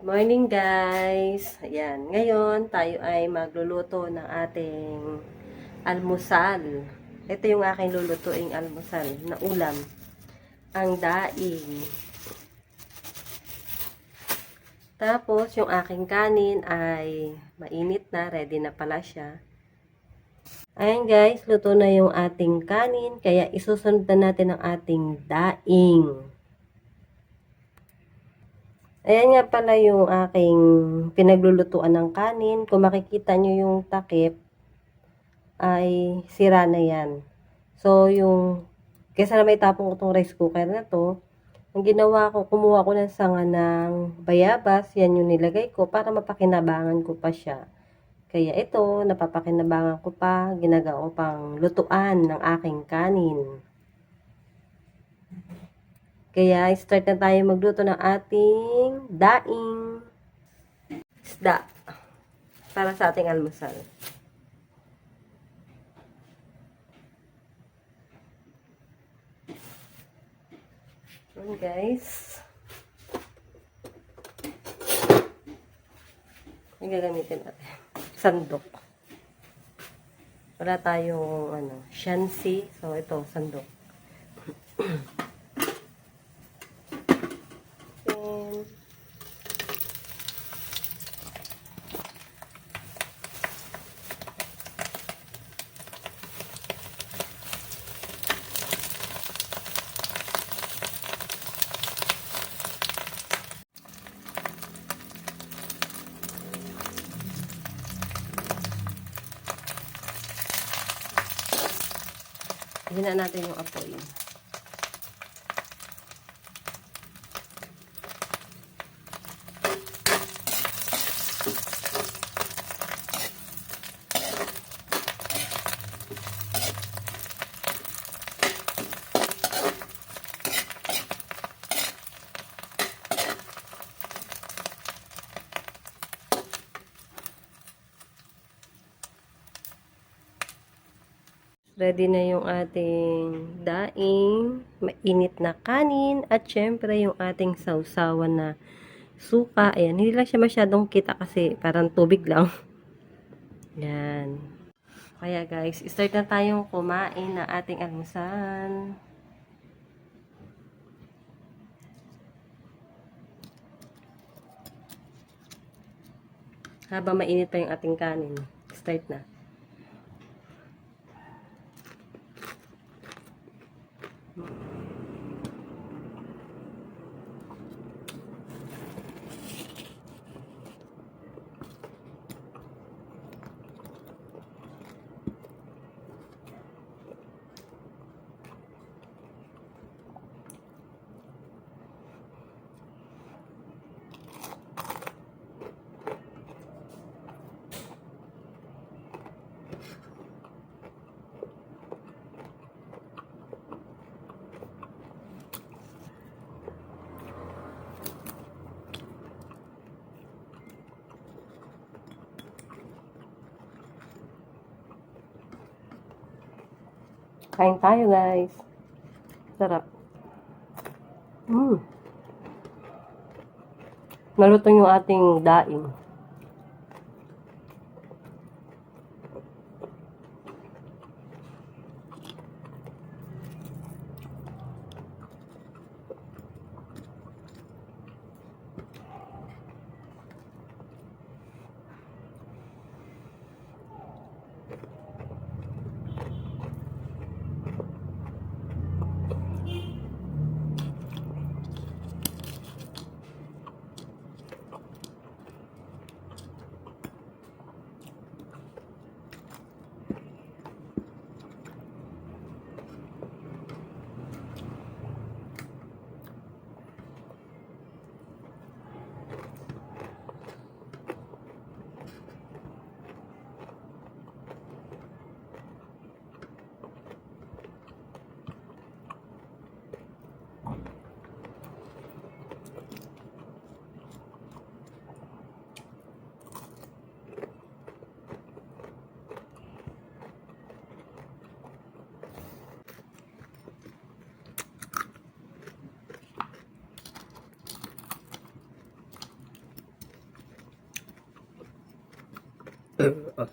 Morning guys! Ayan, ngayon tayo ay magluluto ng ating almusal. Ito yung aking lulutuing almusal na ulam. Ang daing. Tapos, yung aking kanin ay mainit na, ready na pala siya. Ayan guys, luto na yung ating kanin, kaya isusunod na natin ang ating daing. Ayan nga pala yung aking pinaglulutuan ng kanin. Kung makikita nyo yung takip, ay sira na yan. So, yung, kesa na may tapong itong rice cooker na to, ang ginawa ko, kumuha ko ng sanga ng bayabas, yan yung nilagay ko para mapakinabangan ko pa siya. Kaya ito, napapakinabangan ko pa, ginagawa pang lutuan ng aking kanin. Kaya, start na tayo magluto ng ating daing isda para sa ating almusal. Ayan guys. Ang gagamitin natin. Sandok. Wala tayong ano, shansi. So, ito, sandok. Hina natin yung apoy. Ready na yung ating daing, mainit na kanin, at syempre yung ating sausawan na suka. Ayan, hindi lang siya masyadong kita kasi parang tubig lang. Yan. Kaya guys, start na tayong kumain na ating almusal. Habang mainit pa yung ating kanin. Start na. Kain tayo, guys. Sarap. Mm. Nalutong yung ating daing. uh,